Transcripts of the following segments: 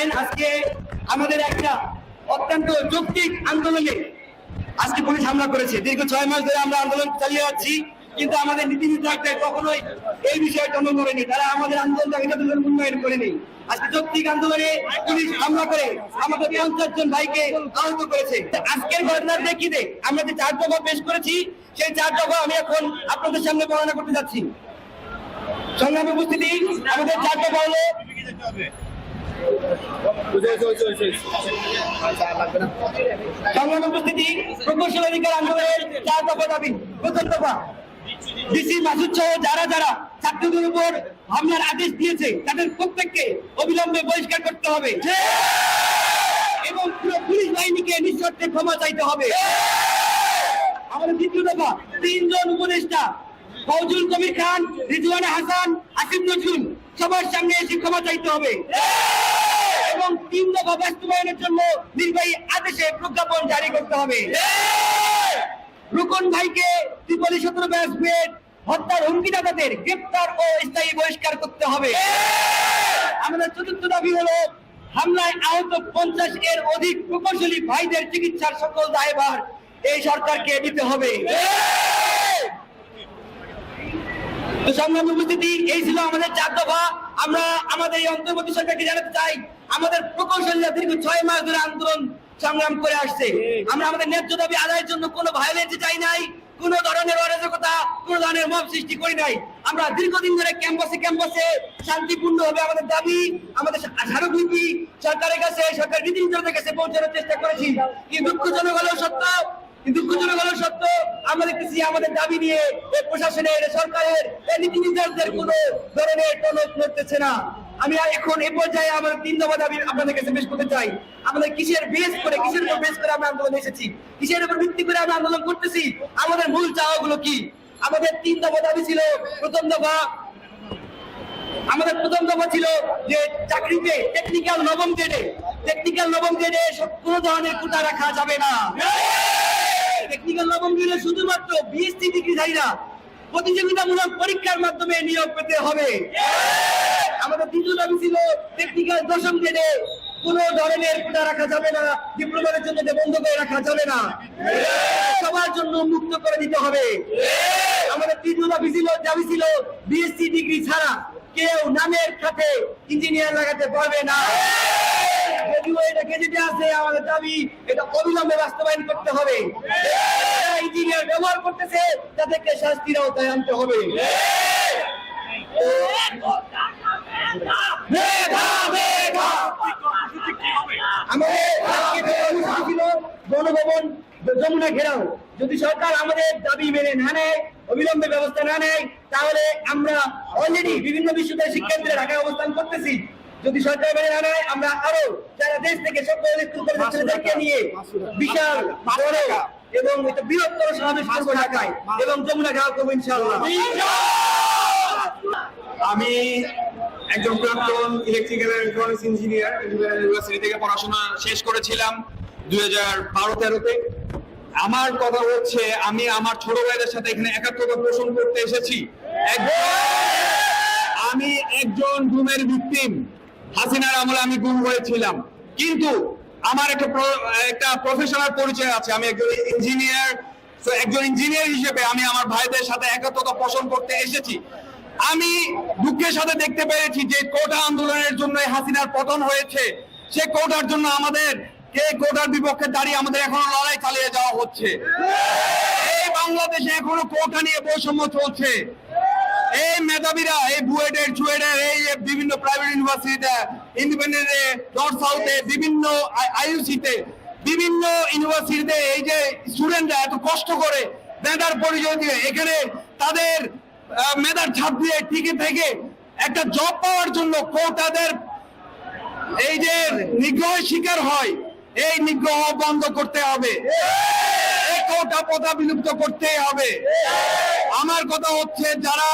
জানেন আজকে আমাদের একটা অত্যন্ত যৌক্তিক আন্দোলনে আজকে পুলিশ হামলা করেছে। দীর্ঘ ছয় মাস ধরে আমরা আন্দোলন চালিয়ে যাচ্ছি, কিন্তু আমাদের নীতি নির্ধারকদের কখনোই এই বিষয়টা মনে করেনি। তারা আমাদের আন্দোলনটাকে যতদূর উন্নয়ন করেনি। আজকে যৌক্তিক আন্দোলনে পুলিশ হামলা করে আমাদের পঞ্চাশ জন ভাইকে আহত করেছে। আজকের ঘটনার দেখিতে আমরা যে চার দফা পেশ করেছি, সেই চার দফা আমি এখন আপনাদের সামনে বর্ণনা করতে যাচ্ছি। সংগ্রামী উপস্থিতি, আমাদের চার দফা সংগ্রামী উপস্থিতি, প্রকৌশল অধিকার আন্দোলনের চার দফা দাবি। প্রথম দফা, ডিসি মাসুদ সহ যারা যারা ছাত্রদের উপর হামলার আদেশ দিয়েছে, তাদের প্রত্যেককে অবিলম্বে বহিষ্কার করতে হবে। এবং পুরো পুলিশ বাহিনীকে নিঃশর্তে ক্ষমা চাইতে হবে। আমাদের দ্বিতীয় দফা, তিনজন উপদেষ্টা ফৌজুল কবির খান, রিজওয়ানা হাসান, আসিফ নজরুল, সবার সামনে এসে ক্ষমা চাইতে হবে। এবং তিন দফা বাস্তবায়নের জন্য নির্বাহী আদেশে প্রজ্ঞাপন জারি করতে হবে। রুকন ভাইকে ত্রিপলি সতেরো ব্যাসমেন্ট হত্যার হুমকিদাতাদের গ্রেপ্তার ও স্থায়ী বহিষ্কার করতে হবে। আমাদের চতুর্থ দাবি হলো হামলায় আহত পঞ্চাশ এর অধিক প্রকৌশলী ভাইদের চিকিৎসার সকল দায়ভার এই সরকারকে দিতে হবে। তো সংগ্রামী উপস্থিতি এই ছিল আমাদের চার দফা। আমরা আমাদের এই অন্তর্বর্তী সরকারকে জানাতে চাই। আমাদের প্রকৌশলীরা দীর্ঘ ছয় মাস ধরে আন্দোলন সংগ্রাম করে আসছে। আমরা আমাদের ন্যায্য দাবি আদায়ের জন্য কোনো ভায়োলেন্স চাই নাই কোন ধরনের অরাজকতা কোন ধরনের মব সৃষ্টি করি নাই। আমরা দীর্ঘদিন ধরে ক্যাম্পাসে ক্যাম্পাসে শান্তিপূর্ণ হবে আমাদের দাবি আমাদের স্মারকলিপি সরকারের কাছে সরকার নীতি নির্ধারকের কাছে পৌঁছানোর চেষ্টা করেছি। কিন্তু দুঃখজনক হলেও সত্য দুঃখজনক হলো সত্য আমরা দেখতেছি আমাদের দাবি নিয়ে প্রশাসনের সরকারের নীতি নির্ধারকদের কোনো ধরনের টনক নড়তেছে না। আমি আর এখন এ পর্যায়ে আমার তিন দফা দাবি আপনাদের কাছে পেশ করতে চাই। আমাদের কিসের বেস করে কিসের উপর বেস করে আমরা আন্দোলন এসেছি? কিসের উপর ভিত্তি করে আমরা আন্দোলন করতেছি? আমাদের মূল চাওয়াগুলো কি? আমাদের তিন দফা দাবি ছিল প্রথম দফা আমাদের প্রথম দফা ছিল যে চাকরিতে টেকনিক্যাল নবম গ্রেডে টেকনিক্যাল নবম গ্রেডে কোন ধরনের কোটা রাখা যাবে না। টেকনিক্যাল নবম গ্রেডে শুধুমাত্র বিএসসি ডিগ্রিধারীরা প্রতিযোগিতামূলক পরীক্ষার মাধ্যমে নিয়োগ পেতে হবে। আমাদের দ্বিতীয় দাবি ছিল টেকনিক্যাল দশম গ্রেডে কোন ধরনের কোটা রাখা যাবে না ডিপ্লোমার জন্য বন্ধ করে রাখা যাবে না। সবার জন্য মুক্ত করে দিতে হবে। আমাদের তৃতীয় দাবি ছিল দাবি ছিল বিএসসি ডিগ্রি ছাড়া কেউ নামের খাতে ইঞ্জিনিয়ার লাগাতে পারবে না। গণভবন যমুনা ঘেরাও যদি সরকার আমাদের দাবি মেনে না নেয় অবিলম্বে ব্যবস্থা না নেয়, তাহলে আমরা অলরেডি বিভিন্ন বিশ্ববিদ্যালয় শিক্ষার্থীরা ঢাকায় অবস্থান করতেছি। যদি সরকার মেনে না নেয় আমরা আরও যারা দেশ থেকে সকল স্কুল ছেলেদেরকে নিয়ে বিশাল বড় এবং এটা বৃহত্তর সমাবেশ করব ঢাকায় এবং যমুনা ঘেরাও করব ইনশাআল্লাহ। আমি একজন প্রাক্তন ইলেকট্রিক্যাল ইলেকট্রনিক্স ইঞ্জিনিয়ার ইউনিভার্সিটি থেকে পড়াশোনা শেষ করেছিলাম দুই হাজার বারো তেরোতে। আমার কথা হচ্ছে আমি আমার ছোট ভাইদের সাথে এখানে একাত্মতা পোষণ করতে এসেছি। আমি একজন গুমের ভিকটিম হাসিনার আমলে আমি গুম হয়েছিলাম। কিন্তু আমার একটা একটা প্রফেশনাল পরিচয় আছে। আমি একজন ইঞ্জিনিয়ার তো একজন ইঞ্জিনিয়ার হিসেবে আমি আমার ভাইদের সাথে একাত্মতা পোষণ করতে এসেছি। আমি দুঃখের সাথে দেখতে পেরেছি যে কোটা আন্দোলনের জন্য হাসিনার পতন হয়েছে। সে কোটার জন্য আমাদের, কে কোটার বিপক্ষে দাঁড়িয়ে আমাদের এখনও লড়াই চালিয়ে যাওয়া হচ্ছে। এই বাংলাদেশে এখনও কোটা নিয়ে বৈষম্য চলছে। এই মেধাবীরা, এই বুয়েটের, চুয়েটের, এই বিভিন্ন প্রাইভেট ইউনিভার্সিটিতে ইন্ডিপেন্ডেন্টে নর্থ সাউথে বিভিন্ন আইইউসিতে বিভিন্ন ইউনিভার্সিটিতে এই যে স্টুডেন্টরা এত কষ্ট করে মেধার পরিচয় দিয়ে এখানে তাদের মেধার ছাপ দিয়ে টিকে থেকে একটা জব পাওয়ার জন্য কোটাদের এই যে নিগ্রহের শিকার হয়, এই নিগ্রহ বন্ধ করতে হবে। এই কোটা প্রথা বিলুপ্ত করতেই হবে। আমার কথা হচ্ছে, যারা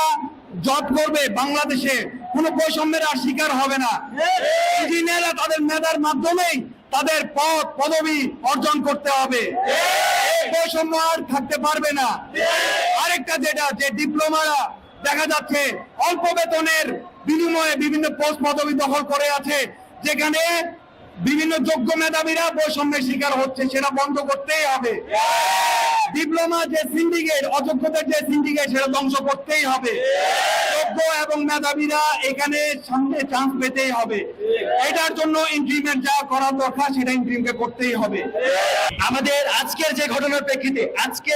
জব করবে বাংলাদেশে, কোনো বৈষম্যের আর শিকার হবে না। ইঞ্জিনিয়াররা তাদের মেধার মাধ্যমেই তাদের পদ, পদবি অর্জন করতে হবে। বৈষম্য আর থাকতে পারবে না। আরেকটা যেটা, যে ডিপ্লোমারা দেখা যাচ্ছে, অল্প বেতনের বিনিময়ে বিভিন্ন পোস্ট পদবি দখল করে আছে, যেখানে বিভিন্ন যোগ্য মেধাবীরা বৈষম্যের শিকার হচ্ছে, সেটা বন্ধ করতেই হবে। ডিপ্লোমা যে সিন্ডিকেট অযোগ্যদের যে সিন্ডিকেট সেটা ধ্বংস করতেই হবে। যোগ্য এবং মেধাবীরা এখানে সামনে চান্স পেতেই হবে। এটার জন্য ইনক্রিমেন্ট যা করার দরকার, সেটা ইনক্রিমেন্ট করতেই হবে। আমাদের আজকের যে ঘটনার প্রেক্ষিতে, আজকে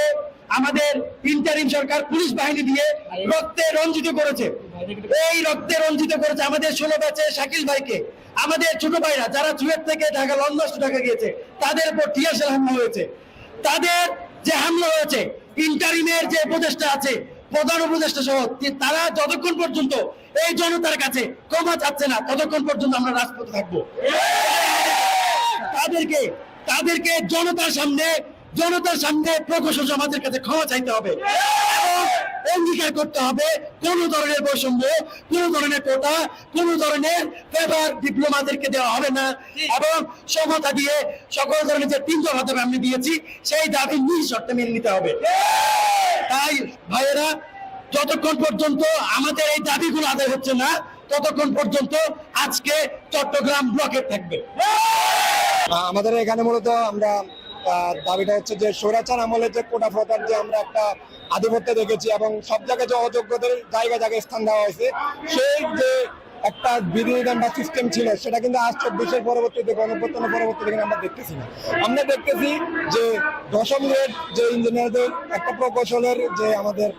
আমাদের ইন্টারিম সরকার পুলিশ বাহিনী দিয়ে রক্তে রঞ্জিত করেছে। এই রক্তে রঞ্জিত করেছে আমাদের ষোলো ব্যাচে শাকিল ভাইকে। আমাদের ছোট ভাইরা যারা চুয়েট থেকে ঢাকা, লন্ডন, ঢাকা গিয়েছে, তাদের উপর টিয়াশাল হামলা হয়েছে। তাদের যে হামলা হয়েছে ইন্টারিমের যে উপদেষ্টা আছে, প্রধান উপদেষ্টা সহ তারা যতক্ষণ পর্যন্ত এই জনতার কাছে ক্ষমা চাচ্ছে না, ততক্ষণ পর্যন্ত আমরা রাজপথে থাকব। তাদেরকে তাদেরকে জনতার সামনে জনতার সামনে প্রকৌশল সমাজের কাছে ক্ষমা চাইতে হবে। অঙ্গীকার করতে হবে কোন ধরনের বৈষম্য, কোন ধরনের কোটা, কোন ধরনের ফেভার ডিপ্লোমাদেরকে দেওয়া হবে না। এবং সমতা দিয়ে সকল ধরনের যে তিন দফা দাবি আমি দিয়েছি, সেই দাবি নিজ শর্তে মেনে নিতে হবে। তাই ভাইয়েরা, যতক্ষণ পর্যন্ত আমাদের এই দাবিগুলো আদায় হচ্ছে না, ততক্ষণ পর্যন্ত আজকে চট্টগ্রাম ব্লকে থাকবে। আমাদের এখানে মূলত আমরা দাবিটা হচ্ছে যে স্বৈরাচার আমলে যে কোটা প্রথার যে আমরা একটা আধিপত্য দেখেছি এবং সব জায়গায় যে অযোগ্যদের জায়গায় জায়গায় স্থান দেওয়া হয়েছে, সেই যে একটা বিধিবিধান বা সিস্টেম ছিল, সেটা কিন্তু আজ চব্বিশের পরবর্তীতে, গণপ্রত্যানের পরবর্তীতে কিন্তু আমরা দেখতেছি না। আমরা দেখতেছি যে দশম গ্রেড যে ইঞ্জিনিয়ারদের একটা প্রকৌশলের যে আমাদের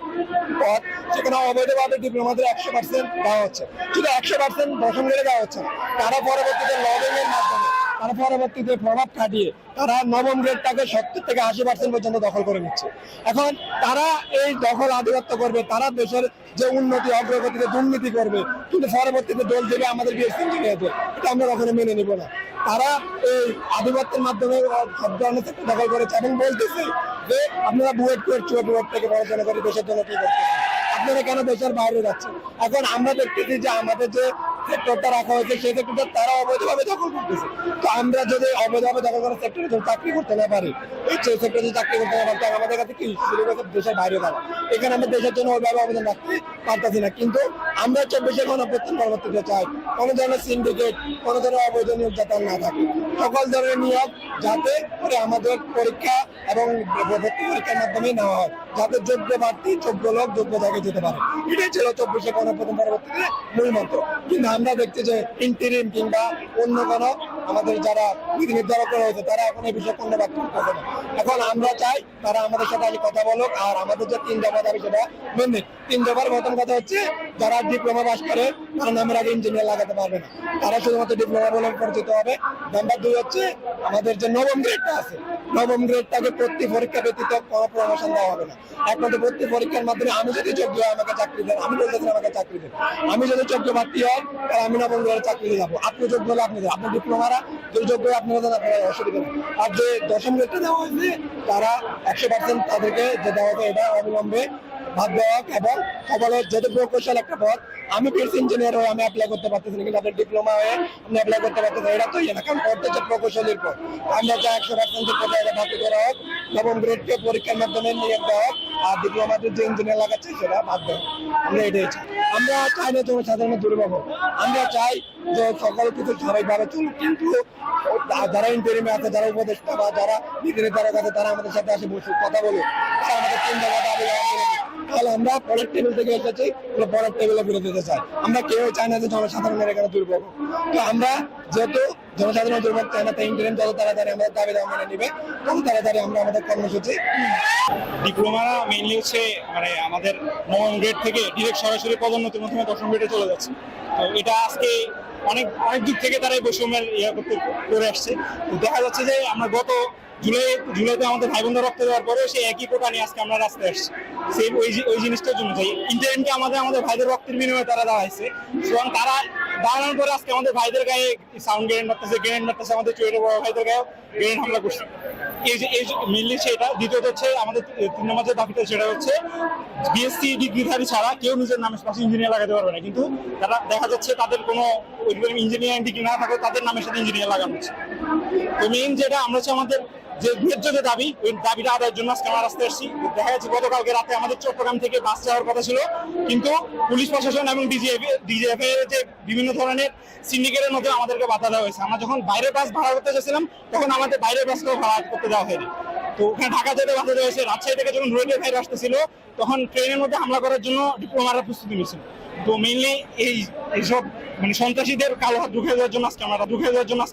পথ সেখানে অবৈধভাবে ডিপ্লোমাদের একশো পার্সেন্ট দেওয়া হচ্ছে। শুধু একশো পার্সেন্ট দশম গ্রেডে দেওয়া হচ্ছে না, তারা পরবর্তীতে লবিং এর মাধ্যমে তারা পরবর্তীতে প্রভাব খাটিয়ে তারা নবম গ্রেডটাকে সত্তর থেকে আশি পার্সেন্ট পর্যন্ত দখল করে নিচ্ছে। এখন তারা এই দখল আধিপত্য করবে, তারা দেশের যে উন্নতি, অগ্রগতিতে দুর্নীতি করবে, কিন্তু পরবর্তীতে দোল দেবে আমাদের বিএসসি ইঞ্জিনিয়ারদের এটা আমরা কখনো মেনে নিব না। তারা এই আধিপত্যের মাধ্যমে সব ধরনের দখল করেছে এবং বলতেছে যে আপনারা বুয়েট টুয়েট চুয়েট টুয়েট থেকে পড়াশোনা করে দেশের জন্য কি করতেছেন? আপনারা কেন দেশের বাইরে যাচ্ছেন? এখন আমরা দেখতেছি যে আমাদের যে সেক্টরটা রাখা হয়েছে সেই সেক্টরটা তারা অবৈধভাবে দখল করতেছে। তো আমরা যদি অবৈধভাবে দখল করার সেক্টরে যদি চাকরি করতে না পারি। এই সেই সেক্টরে যদি চাকরি করতে না পারি আমাদের কাছে কি দেশের বাইরে যাওয়া এখানে আমরা দেশের জন্য ওইভাবে অবদান রাখতে পারতেছি না। কিন্তু আমরা চব্বিশের গণপ্রত্যান পরবর্তীতে চাই কোনো ধরনের সিন্ডিকেট কোনো ধরনের অবৈধ নিয়োগ যাতে না থাকে সকল ধরনের নিয়োগ যাতে করে আমাদের পরীক্ষা এবং ভর্তি পরীক্ষার মাধ্যমে নেওয়া হয়, যাতে যোগ্য প্রার্থী, যোগ্য লোক, যোগ্য জায়গায় যেতে পারে। এটাই ছিল চব্বিশে গণপ্রথম পরবর্তীতে মূল মন্ত্র। কিন্তু আমরা দেখছি যে ইন্টারিম কিংবা অন্য কোনো আমাদের যারা বিধি নির্ধারক রয়েছে তারা এখন এই বিষয়ে কোনো ব্যক্তি করবে না। এখন আমরা চাই তারা আমাদের সাথে আগে কথা বলুক, আর আমাদের যে তিন দফা দাবি সেটা মেনে তিন দফার প্রথম কথা হচ্ছে, যারা ডিপ্লোমা পাস করে তারা নামের আগে ইঞ্জিনিয়ার লাগাতে পারবে না। তারা শুধুমাত্র ডিপ্লোমা বলে পরিচিত হবে। নাম্বার দুই হচ্ছে, আমাদের যে নবম গ্রেডটা আছে নবম গ্রেডটাকে প্রতি পরীক্ষা ব্যতীত কোনো প্রমোশন দেওয়া হবে না। একমাত্র প্রতি পরীক্ষার মাধ্যমে আমি যদি যোগ্য হয় আমাকে চাকরি দেন। আমি বলতে আমাকে চাকরি দেন। আমি যদি যোগ্য প্রার্থী হয় তাহলে আমি নবম গ্রেডে চাকরি যাব। আপনি যোগ্য হলে আপনি দেন। আপনার ডিপ্লোমারা যদি যোগ্য হয় আপনারা দেন আপনার অসুবিধা নেই। আর যে দশম গ্রেডটা দেওয়া হয়েছে, তারা একশো পার্সেন্ট তাদেরকে যে দেওয়া হবে এটা অবিলম্বে দেওয়া এবং সকলের যেহেতু প্রকৌশল একটা পদ আমি বিএস ইঞ্জিনিয়ার হয়ে আমি অ্যাপ্লাই করতে পারতেছি না, কিন্তু আপনার ডিপ্লোমা হয়ে আমি অ্যাপ্লাই করতে পারতেছি না। এটা তো ইয়ে না কারণ পড়তে হচ্ছে প্রকৌশলীর পর আমরা চাই একশো পার্সেন্ট কোথায় বাতিল করা হোক, নবম গ্রেডকে পরীক্ষার মাধ্যমে নিয়োগ দেওয়া হোক, আর ডিপ্লোমাতে যে ইঞ্জিনিয়ার লাগাচ্ছে সেটা বাদ দেওয়া। আমরা এটাই চাই আমরা চাই না তোমার সাধারণ দুর্ভোগ হোক। আমরা চাই যে সকল কিছু স্বাভাবিকভাবে চলুক, কিন্তু যারা ইন্টারিমে আছে, যারা উপদেষ্টা বা যারা নীতি নির্ধারক আছে, তারা আমাদের সাথে আসে বসে কথা বলুক তারা আমাদের তিন জায়গা তাহলে আমরা পরের টেবিল থেকে এসেছি পরের টেবিলে ফিরে যেতে চাই। আমরা কেউ চাই না যে জনসাধারণের এখানে দুর্ভোগ। তো আমরা যেহেতু জনসাধারণ দুর্ভোগ চাই না তাই ইন্টারিম যত তাড়াতাড়ি আমাদের দাবি দেওয়া মেনে নিবে, তত তাড়াতাড়ি আমরা আমাদের কর্মসূচি ডিপ্লোমারা মেইনলি হচ্ছে মানে আমাদের নবম গ্রেড থেকে ডিরেক্ট সরাসরি পদোন্নতির মাধ্যমে দশম গ্রেডে চলে যাচ্ছে। তো এটা আজকে অনেক অনেক দিক থেকে তারা এই বৈষম্যের ইয়ে করে আসছে। দেখা যাচ্ছে যে আমরা গত জুলাই, জুলাইতে আমাদের ভাই বোনদের রক্ত দেওয়ার পরে সেই একই কোটা নিয়ে আজকে আমরা রাস্তায় আসছি। সেই ওই ওই জিনিসটার জন্য চাই। ইন্টারনেটকে আমাদের আমাদের ভাইদের রক্তের বিনিময়ে তারা হয়েছে। এবং তারা দাঁড়ানোর পরে আজকে আমাদের ভাইদের গায়ে সাউন্ড গ্রেনেড মারতেছে গ্রেনেড মারতেছে আমাদের চুয়েটে বড় ভাইদের গায়ে গ্রেনেড হামলা করছে। এই যে, এই মেনলি সেটা। দ্বিতীয়ত হচ্ছে আমাদের তিন নম্বর যে দাবিটা সেটা হচ্ছে বিএসসি ডিগ্রিধারী ছাড়া কেউ নিজের নামে পাশে ইঞ্জিনিয়ার লাগাতে পারবে না। কিন্তু তারা দেখা যাচ্ছে তাদের কোনো ইঞ্জিনিয়ারিং ডিগ্রি না থাকলেও তাদের নামের সাথে ইঞ্জিনিয়ার লাগানো হচ্ছে। তো মেইন যেটা, আমরা হচ্ছে আমাদের যে ন্যায্য যে দাবি ওই দাবিটা আদায়ের জন্য আজকে আমরা রাস্তায় এসেছি দেখা যাচ্ছে গতকালকে রাতে আমাদের চট্টগ্রাম থেকে বাস যাওয়ার কথা ছিল, কিন্তু পুলিশ প্রশাসন এবং ডিজিএফ ডিজিএফ এর যে বিভিন্ন ধরনের সিন্ডিকেটের মধ্যে আমাদেরকে বাধা দেওয়া হয়েছে। আমরা যখন বাইরের বাস ভাড়া করতে গেছিলাম তখন আমাদের বাইরের বাসকেও ভাড়া করতে দেওয়া হয়নি। তো ওখানে ঢাকা যেতে বাধা দেওয়া হয়েছে। রাজশাহী থেকে যখন রোডে বাইরে আসতেছিল, তখন ট্রেনের মধ্যে হামলা করার জন্য ডিপ্লোমারা প্রস্তুতি নিয়েছিল। তো মেইনলি এই এইসব মানে সন্ত্রাসীদের কালো হাত ঢুকে দেওয়ার জন্য আজকে আমরা ঢুকে দেওয়ার জন্য আজকে